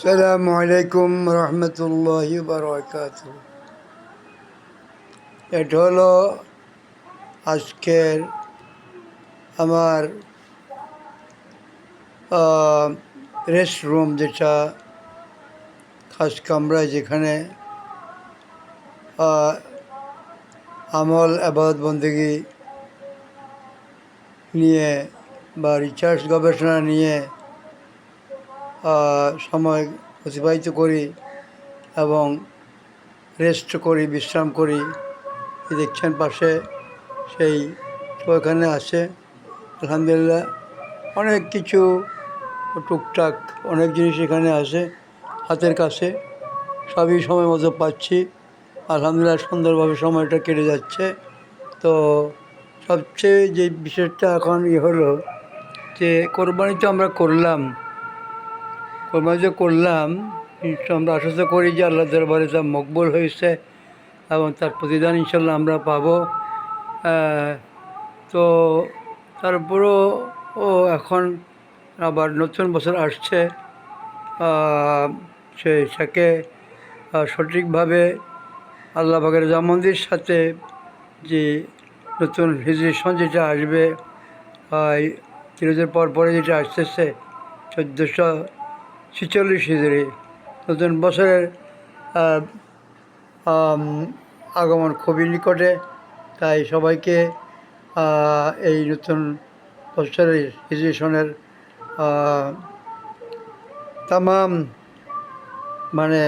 আসসালামু আলাইকুম রহমতুল্লাহি বারকাত এটা হলো আজকের আমার রেস্ট রুম যেটা, খাস কামরায় যেখানে আমল, আবাদ, বন্দেগি নিয়ে বা রিসার্চ গবেষণা নিয়ে সময় অতিবাহিত করি এবং রেস্ট করি, বিশ্রাম করি। দেখছেন পাশে সেই ওখানে আছে। আলহামদুলিল্লাহ, অনেক কিছু টুকটাক অনেক জিনিস এখানে আছে হাতের কাছে। সবই সময় মতো পাচ্ছি। আলহামদুলিল্লাহ, সুন্দরভাবে সময়টা কেটে যাচ্ছে। তো সবচেয়ে যে বিষয়টা এখন ইয়ে হলো যে কোরবানি তো আমরা করলাম। কোরবানি যে করলাম আমরা আশা করি যে আল্লাহ দরবারে তা মকবুল হয়েছে এবং তার প্রতিদান ইনশাল্লাহ আমরা পাবো। তো তারপরও ও এখন আবার নতুন বছর আসছে। সে সেটাকে সঠিকভাবে আল্লাহ বাগের জামন্দির সাথে যে নতুন হিজরি সন যেটা আসবে তিরোজের পর পরে যেটা আসতেছে, চোদ্দোশো ছেচল্লিশ হিজড়ি। নতুন বছরের আগমন খুবই নিকটে। তাই সবাইকে এই নতুন বছরের সনের তামাম মানে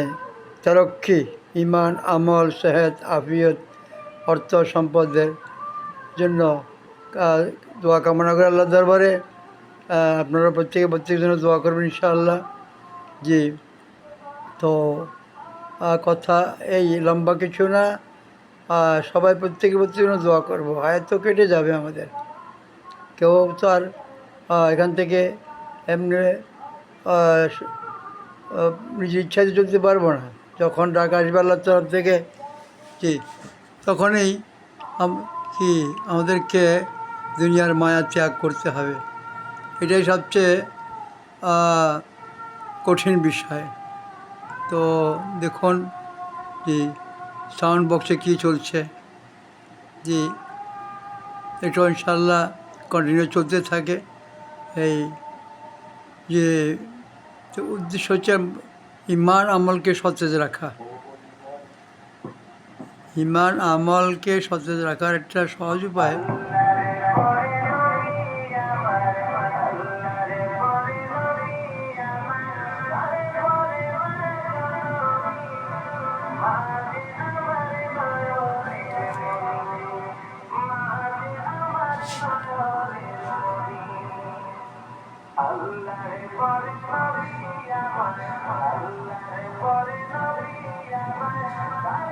তারক্ষী ইমান আমল সেহেদ আফিয়ত, অর্থ, সম্পদের জন্য দোয়া কামনা করে আল্লাহ দরবারে আপনারা প্রত্যেকে প্রত্যেকের জন্য দোয়া করবেন ইনশাআল্লাহ। জি। তো কথা এই লম্বা কিছু না সবাই প্রত্যেকে জন্য দোয়া করব। হায়াত তো কেটে যাবে আমাদের। কেউ তো আর এখান থেকে এমনি নিজের ইচ্ছাতে চলতে পারব না। যখন ডাক তরফ থেকে কি তখনই কি আমাদেরকে দুনিয়ার মায়া ত্যাগ করতে হবে। এটাই সবচেয়ে কঠিন বিষয়। তো দেখুন যে সাউন্ড বক্সে কী চলছে। যে এটা ইনশাল্লাহ কন্টিনিউ চলতে থাকে। এই যে উদ্দেশ্য হচ্ছে ইমান আমলকে সতেজ রাখা। ইমান আমলকে সতেজ রাখার একটা সহজ উপায় মাঝে